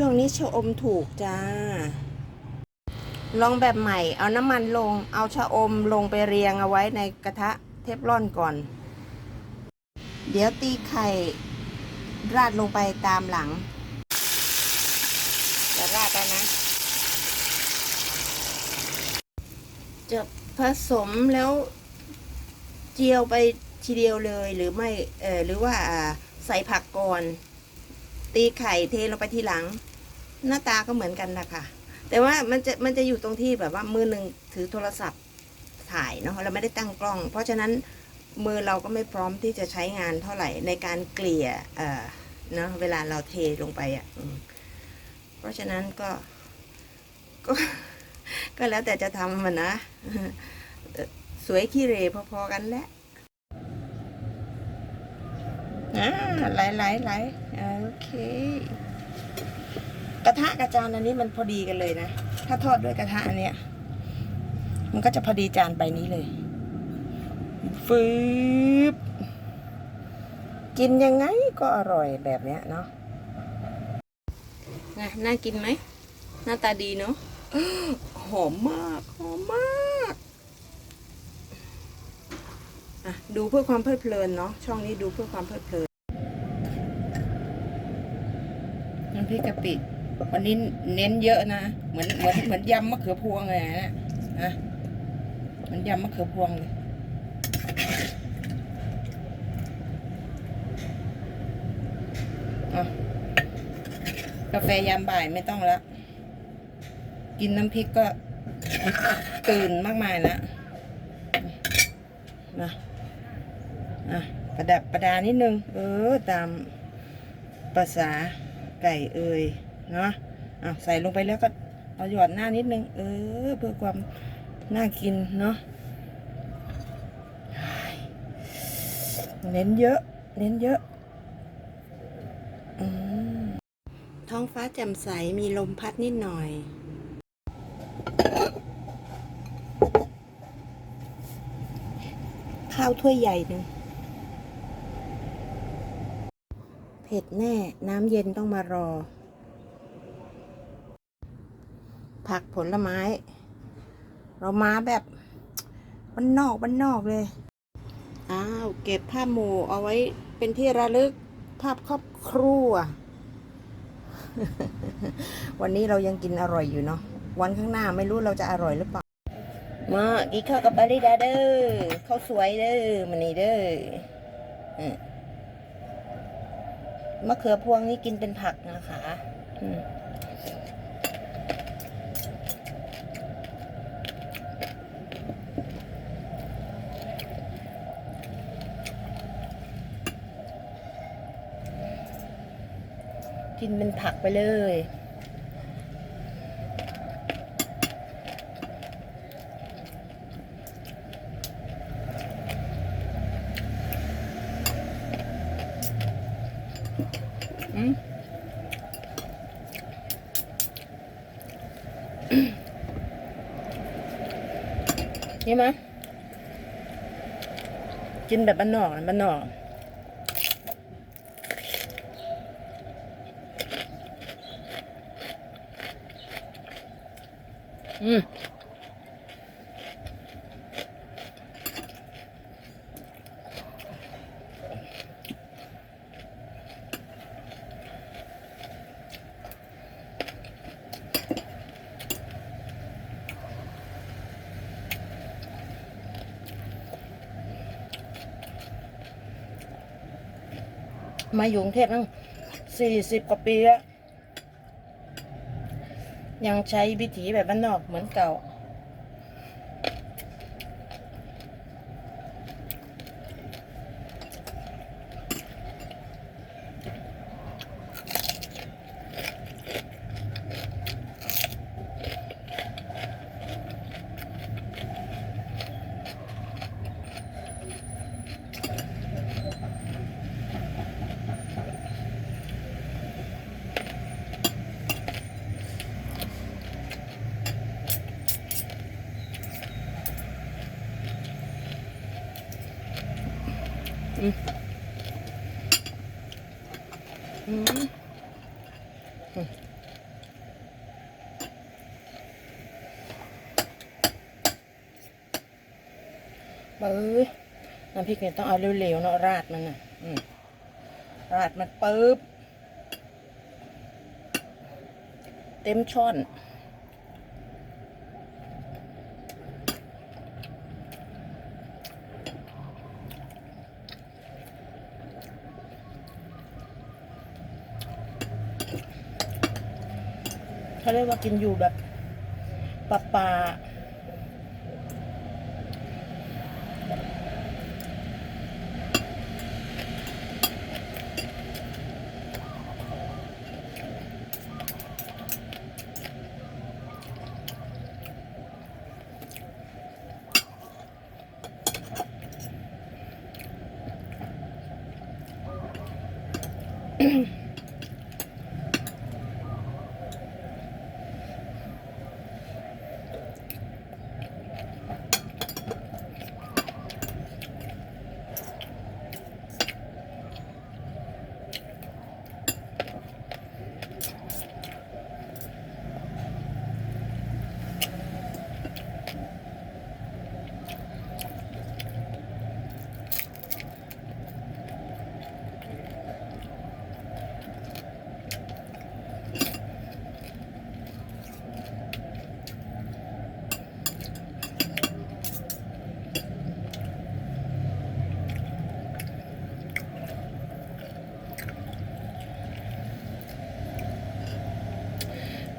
ช่วงนี้ชะอมถูกจ้า ลองแบบใหม่ เอาน้ำมันลง เอาชะอมลงไปเรียงเอาไว้ในกระทะเทฟลอนก่อน เดี๋ยวตีไข่ราดลงไปตามหลัง จะราดแล้วนะ จะผสมแล้วเจียวไปทีเดียวเลยหรือไม่ เออหรือว่าอ่าใส่ผักก่อน ตีไข่เทลงไปทีหลัง หน้าตาก็เหมือนกันนะคะแต่ว่ามันจะมันจะอยู่ตรงที่แบบว่ามือหนึ่งถือโทรศัพท์ถ่ายเนาะเราไม่ได้ตั้งกล้อง เพราะฉะนั้นมือเราก็ไม่พร้อมที่จะใช้งานเท่าไหร่ในการเกลี่ยเอ่อเนาะเวลาเราเทลงไปอะเพราะฉะนั้นก็ก็ ก็แล้วแต่จะทำมันนะสวยขี้เหรพอๆกันแหละอ่าไหลไหลไหลโอเค ระทะกระจานอันนี้มันพอดีกันเลยนะ ถ้าทอดด้วยกระทะอันเนี้ย มันก็จะพอดีจานใบนี้เลยฟืบกินยังไงก็อร่อยแบบเนี้ยเนาะไงน่ากินไหม หน้าตาดีเนาะหอมมาก หอมมากอะดูเพื่อความเพลิดเพลินเนาะช่องนี้ดูเพื่อความเพลิดเพลินน้ำพริกกะปิ วันนี้เน้นเยอะนะ เหมือนเหมือนเหมือนยำมะเขือพวงเลยนะนะเหมือนยำมะเขือพวงเลยอะกาแฟยามบ่ายไม่ต้องล้วกินน้ำพริกก็ตื่นมากมายล้วนะอะประดับประดานิดนึง เออ ตามภาษาไก่เอ่ย นาะอะใส่ลงไปแล้วก็เอาหยอดหน้านิดนึง เออ เพื่อความน่ากินเนาะเน้นเยอะ เน้นเยอะอท้องฟ้าแจ่มใสมีลมพัดนิดหน่อยข้าวถ้วยใหญ่หนึ่งเผ็ดแน่น้ำเย็นต้องมารอ ผักผลไม้ เรามาแบบบ้านนอกบ้านนอกเลย อ้าว เก็บภาหมูเอาไว้เป็นที่ระลึกภาพครอบครัว วันนี้เรายังกินอร่อยอยู่เนาะ วันข้างหน้าไม่รู้เราจะอร่อยหรือเปล่า มากินข้าวกับบาริดาเด้อข้าวสวยเด้อมันนี่เด้ออืมมะเขือพวงนี่กินเป็นผักนะคะ อืม กินเป็นผักไปเลย อืมนี่ไหมกินแบบบ้านนอกนะบ้านนอก อืมมาอยู่กรุงเทพตั้งสี่สิบกว่าปีแล้ว ยังใช้วิถีแบบบ้านนอกเหมือนเก่า อืมเบ้ยน้ำพริกเนี่ยต้องเอาเร็วๆเนาะราดมันนะ่ะราดมันปึ๊บ เต็มช้อน เขาเรียกว่ากินอยู่แบบปลาปลา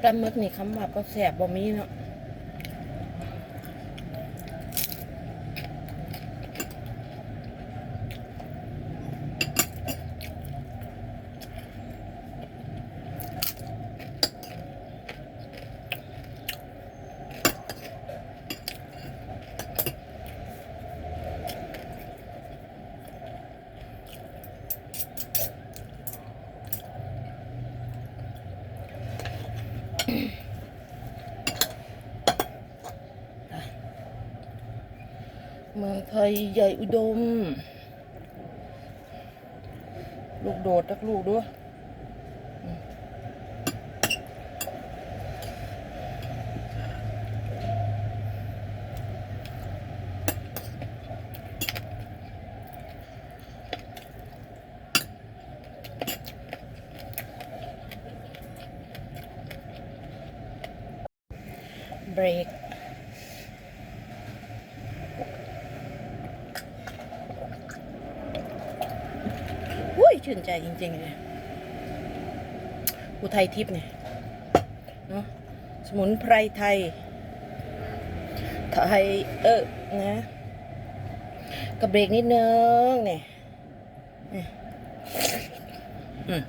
ปลาหมึกนี่คำว่าก็แสบบ่มีเนาะ เมืองไทยใหญ่อุดม ลูกโดดตักลูกด้วย รก อุ้ยชื่นใจจริง ๆ เลยอุทัยทิพย์เนี่ยเนาะสมุนไพรไทย ไทย เออนะกระเบรกนิดนึงเนี่ยนี่อืม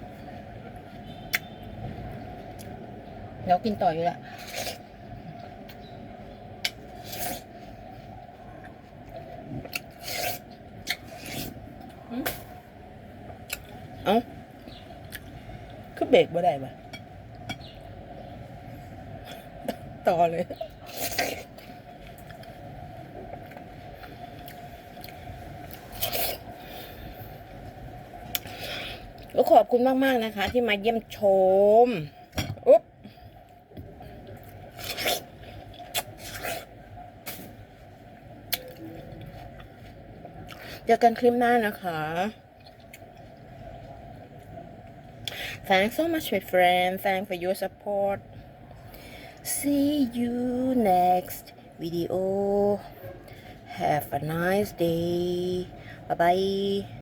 เดี๋ยวกินต่ออยู่ละเอ้าคือ เบรกบ่ได้ปะต่อเลย ก็ขอบคุณมาก ๆ นะคะ ที่มาเยี่ยมชม อุ๊บเจอกันคลิปหน้านะคะ Thanks so much, my friend. Thanks for your support. See you next video. Have a nice day. Bye bye.